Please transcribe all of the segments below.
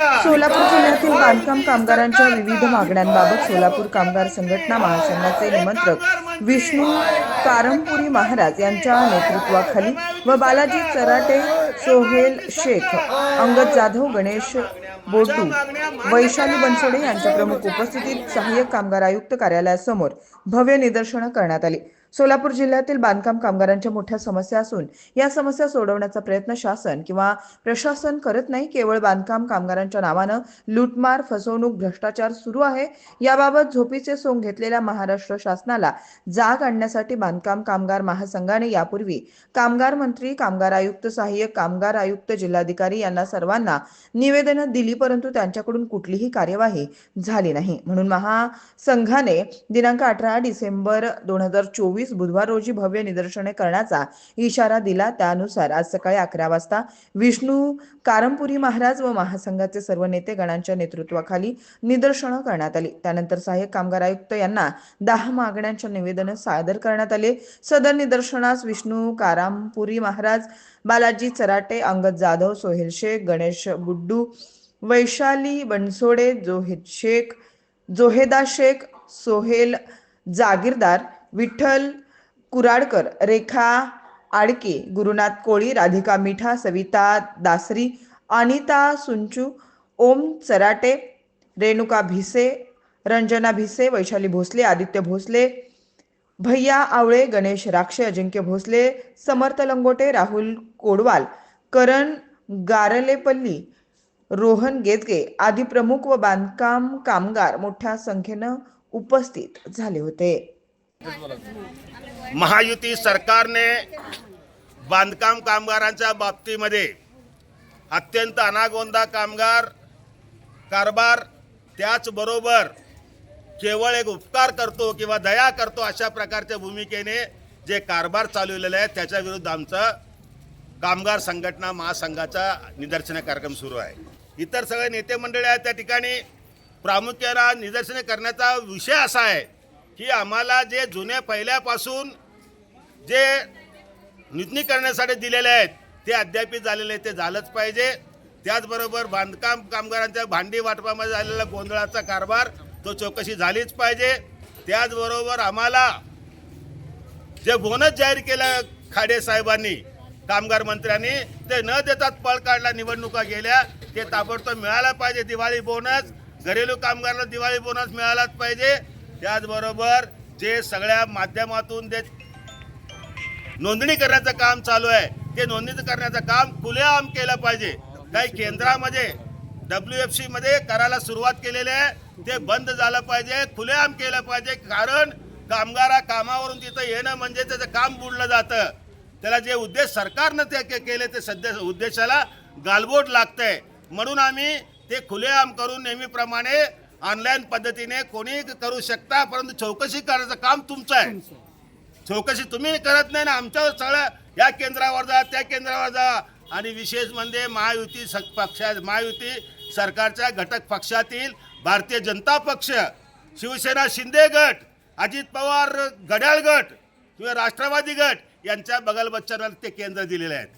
सोलापूर जिल्ह्यातील बांधकाम कामगारांच्या विविध मागण्यांबाबत सोलापूर कामगार संघटना महासंघाचे निमंत्रक विष्णू कारमपुरी महाराज यांच्या नेतृत्वाखाली व बालाजी चराटे सोहेल शेख अंगद जाधव गणेश बोटू वैशाली बनसोडे यांच्या प्रमुख उपस्थितीत सहाय्यक कामगार आयुक्त कार्यालयासमोर भव्य निदर्शनं करण्यात आली. सोलापूर जिल्ह्यातील बांधकाम कामगारांच्या मोठ्या समस्या असून या समस्या सोडवण्याचा प्रयत्न शासन किंवा प्रशासन करत नाही केवळ बांधकाम कामगारांच्या नावानं लूटमार फसवणूक भ्रष्टाचार सुरू आहे. याबाबत झोपीचे सोंग घेतलेल्या महाराष्ट्र शासनाला जाग आणण्यासाठी बांधकाम कामगार महासंघाने यापूर्वी कामगार मंत्री कामगार आयुक्त सहाय्यक कामगार आयुक्त जिल्हाधिकारी यांना सर्वांना निवेदनं दिली परंतु त्यांच्याकडून कुठलीही कार्यवाही झाली नाही. म्हणून महासंघाने दिनांक अठरा डिसेंबर दोन हजार चोवीस बुधवार रोजी भव्य निदर्शने करण्याचा इशारा दिला. त्यानुसार आज सकाळी अकरा वाजता विष्णू कारमपुरी महाराज व महासंघाचे सर्व नेते गणांच्या नेतृत्वाखाली निदर्शनं करण्यात आली. त्यानंतर सहाय्यक कामगार आयुक्त यांना दहा मागण्यांच्या निवेदन सादर करण्यात आले. सदर निदर्शनास विष्णू कारामपुरी महाराज बालाजी चराटे अंगद जाधव सोहेल शेख गणेश गुड्डू वैशाली बनसोडे जोहिद शेख जोहेदा शेख सोहेल जागीरदार विठ्ठल कुराडकर रेखा आडके गुरुनाथ कोळी राधिका मिठा सविता दासरी अनिता सुंचू ओम चराटे रेणुका भिसे रंजना भिसे वैशाली भोसले आदित्य भोसले भैया आवळे गणेश राक्षे अजिंक्य भोसले समर्थ लंगोटे राहुल कोडवाल करण गारलेपल्ली रोहन गेजगे आदी प्रमुख व बांधकाम कामगार मोठ्या संख्येनं उपस्थित झाले होते. महायुती सरकारने बांधकाम कामगारांच्या बाबतीमध्ये अत्यंत अनागोंदा कामगार कारभार त्याचबरोबर केवळ एक उपकार करतो किंवा दया करतो अशा प्रकारच्या भूमिकेने जे कारभार चालवलेले आहे त्याच्या विरुद्ध आमचं कामगार संघटना महासंघाचा निदर्शन कार्यक्रम सुरू आहे. इतर सगळे नेते मंडळी आहेत त्या ठिकाणी. प्रामुख्यानं निदर्शने करण्याचा विषय असा आहे की आम्हाला जे जुने पहिल्यापासून जे नूतनीकरणासाठी दिलेले आहेत ते अद्यापित झालेले आहेत ते झालंच पाहिजे. त्याचबरोबर बांधकाम कामगारांच्या भांडी वाटपामध्ये झालेला गोंधळाचा कारभार तो चौकशी झालीच पाहिजे. त्याचबरोबर आम्हाला जे बोनस जाहीर केलं खाडे साहेबांनी कामगार मंत्र्यांनी ते न देतात पळ काढला निवडणुका गेल्या ते ताबडतोब मिळायला पाहिजे दिवाळी बोनस. घरेलू कामगारांना दिवाळी बोनस मिळालाच पाहिजे. त्याचबरोबर जे सगळ्या माध्यमातून जे नोंदणी करण्याचं काम चालू आहे ते नोंदणी करण्याचं काम खुलेआम केलं पाहिजे. काही केंद्रामध्ये डब्ल्यू एफ सी मध्ये करायला सुरुवात केलेली आहे ते बंद झालं पाहिजे खुलेआम केलं पाहिजे कारण कामगारा कामावरून तिथं येणं म्हणजे त्याचं काम बुडलं जातं. त्याला जे उद्देश सरकारनं ते केले ते सध्या उद्देशाला गालबोट लागतंय. म्हणून आम्ही ते खुलेआम करून नेहमीप्रमाणे ऑनलाईन पद्धतीने कोणी करू शकता परंतु चौकशी करण्याचं काम तुमचं आहे. चौकशी तुम्ही करत नाही ना आमच्यावर सगळं या केंद्रावर जा त्या केंद्रावर जा. आणि विशेष म्हणजे महायुती पक्षा महायुती सरकारच्या घटक पक्षातील भारतीय जनता पक्ष शिवसेना शिंदे गट अजित पवार घड्याळ गट किंवा राष्ट्रवादी गट यांच्या बगल बच्चांना ते केंद्र दिलेले आहेत.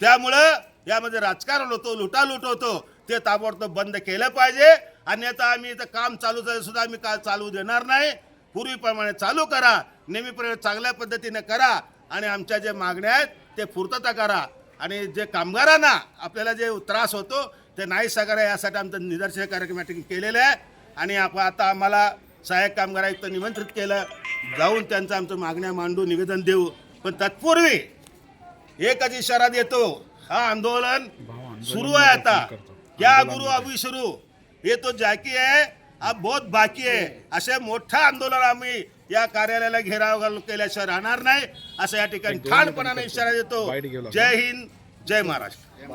त्यामुळं यामध्ये राजकारण होतो लुटालूट होतो. ते ताबडतोब बंद केलं पाहिजे. अन्यथा आम्ही इथं काम चालू झालं सुद्धा आम्ही का चालू देणार नाही. पूर्वीप्रमाणे चालू करा. नेहमीप्रमाणे चांगल्या पद्धतीने करा. आणि आमच्या जे मागण्या आहेत ते पूर्तता करा. आणि जे कामगारांना आपल्याला जे त्रास होतो ते नाही करा यासाठी आमचं निदर्शन कार्यक्रम केलेलं आहे. आणि आप आता आम्हाला सहाय्यक कामगार आयुक्त निमंत्रित केलं. जाऊन त्यांचं आमचं मागण्या मांडू निवेदन देऊ. पण तत्पूर्वी एकच इशारा देतो हा आंदोलन सुरू आहे आता. क्या गुरु अभी शुरू? हे तो जाकी आहे अब बहुत बाकी आहे. असे मोठं आंदोलन आम्ही या कार्यालयाला घेराव घालून केल्याशिवाय राहणार नाही. असं या ठिकाणी ठाणपणाने इशारा देतो. जय हिंद जय महाराष्ट्र.